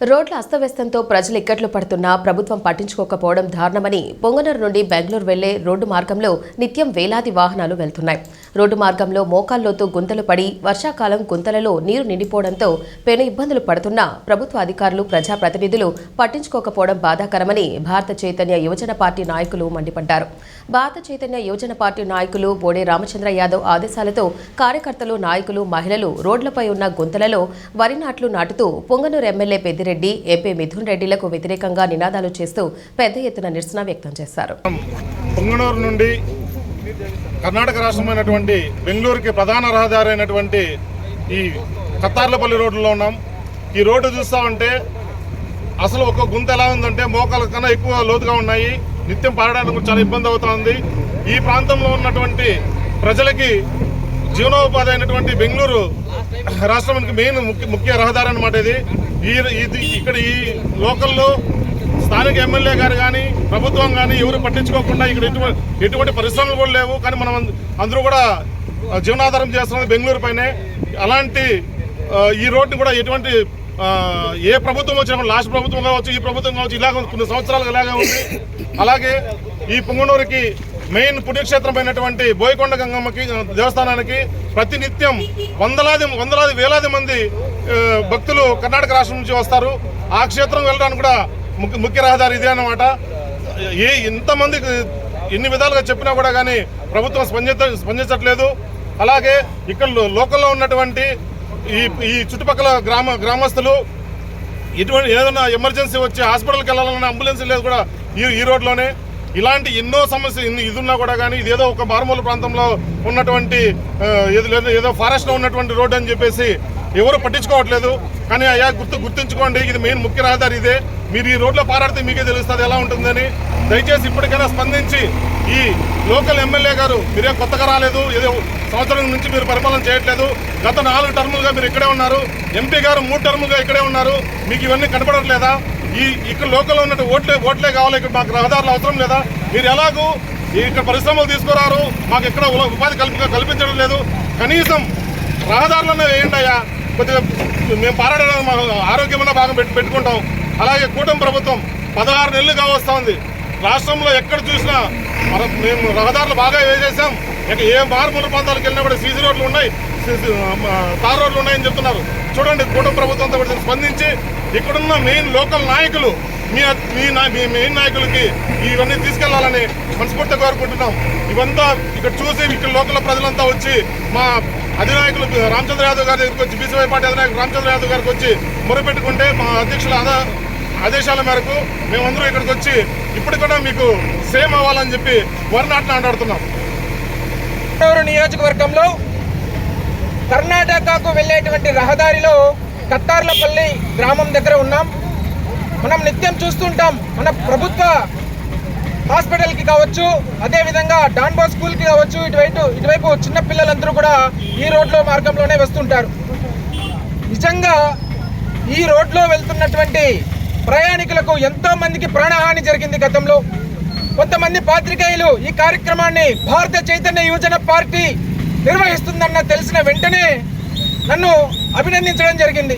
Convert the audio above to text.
రోడ్ల అస్తవ్యస్తంతో ప్రజలు ఇక్కట్లు పడుతున్నా ప్రభుత్వం పట్టించుకోకపోవడం దారుణమని పొంగనూరు నుండి బెంగళూరు వెళ్ళే రోడ్డు మార్గంలో నిత్యం వేలాది వాహనాలు వెళ్తున్నాయి. రోడ్డు మార్గంలో మోకాల్లోతు గుంతలు పడి వర్షాకాలం గుంతలలో నీరు నిండిపోవడంతో పెను ఇబ్బందులు పడుతున్నా ప్రభుత్వ అధికారులు ప్రజాప్రతినిధులు పట్టించుకోకపోవడం బాధాకరమని భారత చైతన్య యువజన పార్టీ నాయకులు మండిపడ్డారు. భారత చైతన్య యువజన పార్టీ నాయకులు బోడే రామచంద్ర యాదవ్ ఆదేశాలతో కార్యకర్తలు నాయకులు మహిళలు రోడ్లపై ఉన్న గుంతలలో వరి నాట్లు నాటుతూ పొంగనూరు ఎమ్మెల్యే పెద్దిరెడ్డి ఎంపీ మిథున్ రెడ్డిలకు వ్యతిరేకంగా నినాదాలు చేస్తూ పెద్ద ఎత్తున నిరసన వ్యక్తం చేశారు. పొంగనూరు నుండి కర్ణాటక రాష్ట్రమైనటువంటి బెంగళూరుకి ప్రధాన రహదారి అయినటువంటి ఈ కత్తార్లపల్లి రోడ్డులో ఉన్నాం. ఈ రోడ్డు చూస్తా ఉంటే అసలు ఒక గుంత ఎలా ఉందంటే మోకాల కన్నా ఎక్కువ లోతుగా ఉన్నాయి. నిత్యం పారడానికి చాలా ఇబ్బంది అవుతోంది ఈ ప్రాంతంలో ఉన్నటువంటి ప్రజలకి జీవనోపాధి అయినటువంటి బెంగళూరు రాష్ట్రానికి మెయిన్ ముఖ్య ముఖ్య రహదారి అన్నమాట ఇది. ఈ ఇది ఇక్కడ ఈ లోకల్లో స్థానిక ఎమ్మెల్యే గారు కానీ ప్రభుత్వం కానీ ఎవరు పట్టించుకోకుండా ఇక్కడ ఎటువంటి ఎటువంటి పరిశ్రమలు కూడా లేవు. కానీ మనం అందరూ కూడా జీవనాధారం చేస్తున్నది బెంగళూరు పైనే. అలాంటి ఈ రోడ్డు కూడా ఎటువంటి ఏ ప్రభుత్వం వచ్చినా లాస్ట్ ప్రభుత్వం కావచ్చు ఈ ప్రభుత్వం కావచ్చు ఇలాగ కొన్ని సంవత్సరాలు ఇలాగే ఉంది. అలాగే ఈ పుంగనూరుకి మెయిన్ పుణ్యక్షేత్రమైనటువంటి బోయకొండ గంగమ్మకి దేవస్థానానికి ప్రతినిత్యం వందలాది వందలాది వేలాది మంది భక్తులు కర్ణాటక రాష్ట్రం నుంచి వస్తారు. ఆ క్షేత్రం వెళ్ళడానికి కూడా ముఖ్య ముఖ్య రహదారి ఇదే అన్నమాట. ఏ ఇంతమంది ఎన్ని విధాలుగా చెప్పినా కూడా కానీ ప్రభుత్వం స్పందించ స్పందించట్లేదు. అలాగే ఇక్కడ లోకల్లో ఉన్నటువంటి ఈ ఈ చుట్టుపక్కల గ్రామ గ్రామస్తులు ఇటువంటి ఏదైనా ఎమర్జెన్సీ వచ్చి హాస్పిటల్కి వెళ్ళాలన్న అంబులెన్స్ లేదు కూడా ఈ ఈ రోడ్లోనే. ఇలాంటి ఎన్నో సమస్యలు ఇది ఉన్నా కూడా కానీ ఇదేదో ఒక మారుమూల ప్రాంతంలో ఉన్నటువంటి ఏదో ఏదో ఫారెస్ట్లో ఉన్నటువంటి రోడ్డు అని చెప్పేసి ఎవరు పట్టించుకోవట్లేదు. కానీ అయ్యా గుర్తు గుర్తుంచుకోండి ఇది మెయిన్ ముఖ్య రహదారి ఇదే. మీరు ఈ రోడ్లో పారాడితే మీకే తెలుస్తుంది ఎలా ఉంటుందని. దయచేసి ఇప్పటికైనా స్పందించి ఈ లోకల్ ఎమ్మెల్యే గారు మీరే కొత్తగా రాలేదు. ఏదో సంవత్సరం నుంచి మీరు పరిపాలన చేయట్లేదు. గత నాలుగు టర్ములుగా మీరు ఇక్కడే ఉన్నారు. ఎంపీ గారు మూడు టర్ములుగా ఇక్కడే ఉన్నారు. మీకు ఇవన్నీ కనపడట్లేదా? ఈ ఇక్కడ లోకల్లో ఉన్నట్టు ఓట్లే ఓట్లే కావాలి. ఇక్కడ మాకు రహదారులు అవసరం లేదా? మీరు ఎలాగూ ఇక్కడ పరిశ్రమలు తీసుకురారు. మాకు ఇక్కడ ఉపాధి కల్ప కల్పించడం లేదు. కనీసం రహదారులను వేయండి అయ్యా. కొద్దిగా మేము పారాడడం మా ఆరోగ్యమైన భాగం పెట్టి పెట్టుకుంటాం. అలాగే కూటమి ప్రభుత్వం పదహారు నెలలుగా వస్తూ ఉంది రాష్ట్రంలో ఎక్కడ చూసినా మన మేము రహదారులు బాగా వేసేసాం. ఇక ఏ మారుమూల ప్రాంతాలకు వెళ్ళినా కూడా సీసీ రోడ్లు ఉన్నాయి. తార్ రోడ్లు ఉన్నాయని చెప్తున్నారు. చూడండి కూటమి ప్రభుత్వంతో కూడా స్పందించి ఇక్కడున్న మెయిన్ లోకల్ నాయకులు మీ మీ మీ మెయిన్ నాయకులకి ఇవన్నీ తీసుకెళ్ళాలని మనస్ఫూర్తిగా కోరుకుంటున్నాం. ఇవంతా ఇక్కడ చూసి ఇక్కడ లోకల్ ప్రజలంతా వచ్చి మా అధినాయకులు రామచంద్ర యాదవ్ గారి దగ్గరికి వచ్చి బీసీవై పార్టీ అధినాయకులు రామచంద్ర యాదవ్ గారికి వచ్చి మొరపెట్టుకుంటే మా అధ్యక్షుల ఆదా ఆదేశాల మేరకు మేమందరం ఇక్కడికి వచ్చి ఇప్పుడు కూడా మీకు సేమ్ అవ్వాలని చెప్పి వరనాట్లు ఆడాడుతున్నాం. నియోజకవర్గంలో కర్ణాటకకు వెళ్ళేటువంటి రహదారిలో కత్తార్లపల్లి గ్రామం దగ్గర ఉన్నాం. మనం నిత్యం చూస్తుంటాం మన ప్రభుత్వ హాస్పిటల్కి కావచ్చు అదేవిధంగా డాన్బో స్కూల్కి కావచ్చు ఇటువైపు ఇటువైపు చిన్న పిల్లలందరూ కూడా ఈ రోడ్లో మార్గంలోనే వస్తుంటారు. నిజంగా ఈ రోడ్లో వెళ్తున్నటువంటి ప్రయాణికులకు ఎంతోమందికి ప్రాణహాని జరిగింది గతంలో. కొంతమంది పాత్రికేయులు ఈ కార్యక్రమాన్ని భారత చైతన్య యువజన పార్టీ నిర్వహిస్తుందన్న తెలిసిన వెంటనే నన్ను అభినందించడం జరిగింది.